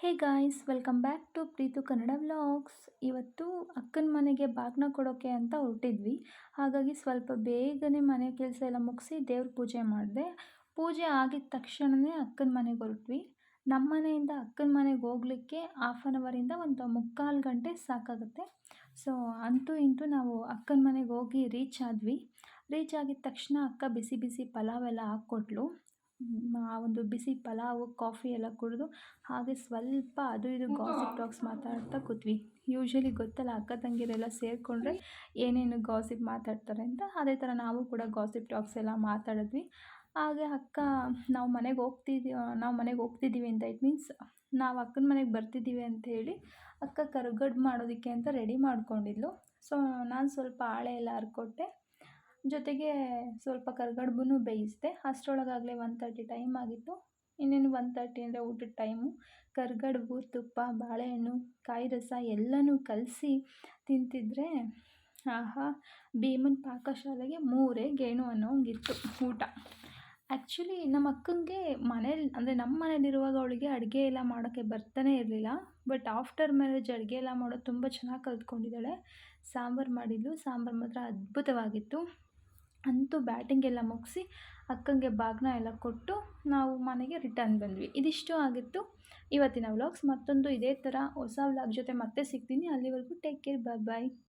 Hey guys, welcome back to Preethu Kannada vlogs. ಇವತ್ತು ಅಕ್ಕನ ಮನೆಗೆ ಬಾಗ್ನ ಕೊಡೋಕೆ ಅಂತ ಹೊರಟಿದ್ವಿ. ಹಾಗಾಗಿ ಸ್ವಲ್ಪ ಬೇಗನೆ ಮನೆ ಕೆಲಸ ಎಲ್ಲ ಮುಗಿಸಿ ದೇವ್ರ ಪೂಜೆ ಮಾಡಿದೆ. ಪೂಜೆ ಆಗಿದ ತಕ್ಷಣವೇ ಅಕ್ಕನ ಮನೆಗೆ ಹೊರಟ್ವಿ. ನಮ್ಮ ಮನೆಯಿಂದ ಅಕ್ಕನ ಮನೆಗೆ ಹೋಗ್ಲಿಕ್ಕೆ ಹಾಫ್ ಆನ್ ಅವರಿಂದ ಒಂದು ಮುಕ್ಕಾಲು ಗಂಟೆ ಸಾಕಾಗುತ್ತೆ. ಸೊ ಅಂತೂ ಇಂತೂ ನಾವು ಅಕ್ಕನ ಮನೆಗೆ ಹೋಗಿ ರೀಚ್ ಆದ್ವಿ. ರೀಚ್ ಆಗಿದ ತಕ್ಷಣ ಅಕ್ಕ ಬಿಸಿ ಬಿಸಿ ಪಲಾವ್ ಎಲ್ಲ ಹಾಕ್ಕೊಟ್ಲು. ಆ ಒಂದು ಬಿಸಿ ಪಲಾವು ಕಾಫಿ ಎಲ್ಲ ಕುಡಿದು ಹಾಗೆ ಸ್ವಲ್ಪ ಅದು ಇದು ಗಾಸಿಪ್ ಟಾಕ್ಸ್ ಮಾತಾಡ್ತಾ ಕೂತ್ವಿ. ಯೂಶ್ವಲಿ ಗೊತ್ತಲ್ಲ ಅಕ್ಕ ತಂಗಿರೆಲ್ಲ ಸೇರಿಕೊಂಡ್ರೆ ಏನೇನು ಗಾಸಿಪ್ ಮಾತಾಡ್ತಾರೆ ಅಂತ ಅದೇ ಥರ ನಾವು ಕೂಡ ಗಾಸಿಪ್ ಟಾಕ್ಸ್ ಎಲ್ಲ ಮಾತಾಡಿದ್ವಿ. ಹಾಗೆ ಅಕ್ಕ ನಾವು ಮನೆಗೆ ಹೋಗ್ತಿದ್ದೀವಿ ನಾವು ಮನೆಗೆ ಹೋಗ್ತಿದ್ದೀವಿ ಅಂತ ಇಟ್ ಮೀನ್ಸ್ ನಾವು ಅಕ್ಕನ ಮನೆಗೆ ಬರ್ತಿದ್ದೀವಿ ಅಂತ ಹೇಳಿ ಅಕ್ಕ ಕರುಗಡ್ ಮಾಡೋದಕ್ಕೆ ಅಂತ ರೆಡಿ ಮಾಡ್ಕೊಂಡಿದ್ಲು. ಸೊ ನಾನು ಸ್ವಲ್ಪ ಹಾಳೆ ಎಲ್ಲ ಹರ್ಕೊಟ್ಟೆ ಜೊತೆಗೆ ಸ್ವಲ್ಪ ಕರ್ಗಡ್ಬು ಬೇಯಿಸಿದೆ, ಅಷ್ಟರೊಳಗಾಗಲೇ ಒನ್ ತರ್ಟಿ ಟೈಮ್ ಆಗಿತ್ತು. ಇನ್ನೇನು ಒನ್ ತರ್ಟಿ ಅಂದರೆ ಊಟದ ಟೈಮು ಕರ್ಗಡ್ಬು, ತುಪ್ಪ, ಬಾಳೆಹಣ್ಣು, ಕಾಯಿ ರಸ ಎಲ್ಲನೂ ಕಲಸಿ ತಿಂತಿದ್ರೆ ಆಹಾ, ಭೀಮನ ಪಾಕಶಾಲೆಗೆ ಮೂರೇ ಗೇಣು ಅನ್ನೋಂಗಿತ್ತು ಊಟ. ಆ್ಯಕ್ಚುಲಿ ನಮ್ಮ ಅಕ್ಕಂಗೆ ಮನೇಲಿ, ಅಂದರೆ ನಮ್ಮ ಮನೇಲಿರುವಾಗ ಅವಳಿಗೆ ಅಡುಗೆ ಎಲ್ಲ ಮಾಡೋಕ್ಕೆ ಬರ್ತಾನೆ ಇರಲಿಲ್ಲ. ಬಟ್ ಆಫ್ಟರ್ ಮ್ಯಾರೇಜ್ ಅಡುಗೆ ಎಲ್ಲ ಮಾಡೋದು ತುಂಬ ಚೆನ್ನಾಗಿ ಕಲ್ತ್ಕೊಂಡಿದ್ದಾಳೆ. ಸಾಂಬಾರು ಮಾಡಿದ್ಲು, ಸಾಂಬಾರು ಮಾತ್ರ ಅದ್ಭುತವಾಗಿತ್ತು. ಅಂತೂ ಬ್ಯಾಟಿಂಗ್ ಎಲ್ಲ ಮುಗಿಸಿ ಅಕ್ಕಂಗೆ ಬಾಗ್ನ ಎಲ್ಲ ಕೊಟ್ಟು ನಾವು ಮನೆಗೆ ರಿಟರ್ನ್ ಬಂದ್ವಿ. ಇದಿಷ್ಟು ಆಗಿತ್ತು. ಇವತ್ತಿನ ವ್ಲಾಗ್ಸ್ ಮತ್ತೊಂದು ಇದೇ ಥರ ಹೊಸ ವ್ಲಾಗ್ ಜೊತೆ ಮತ್ತೆ ಸಿಗ್ತೀನಿ. ಅಲ್ಲಿವರೆಗೂ ಟೇಕ್ ಕೇರ್ ಬಾಯ್ ಬಾಯ್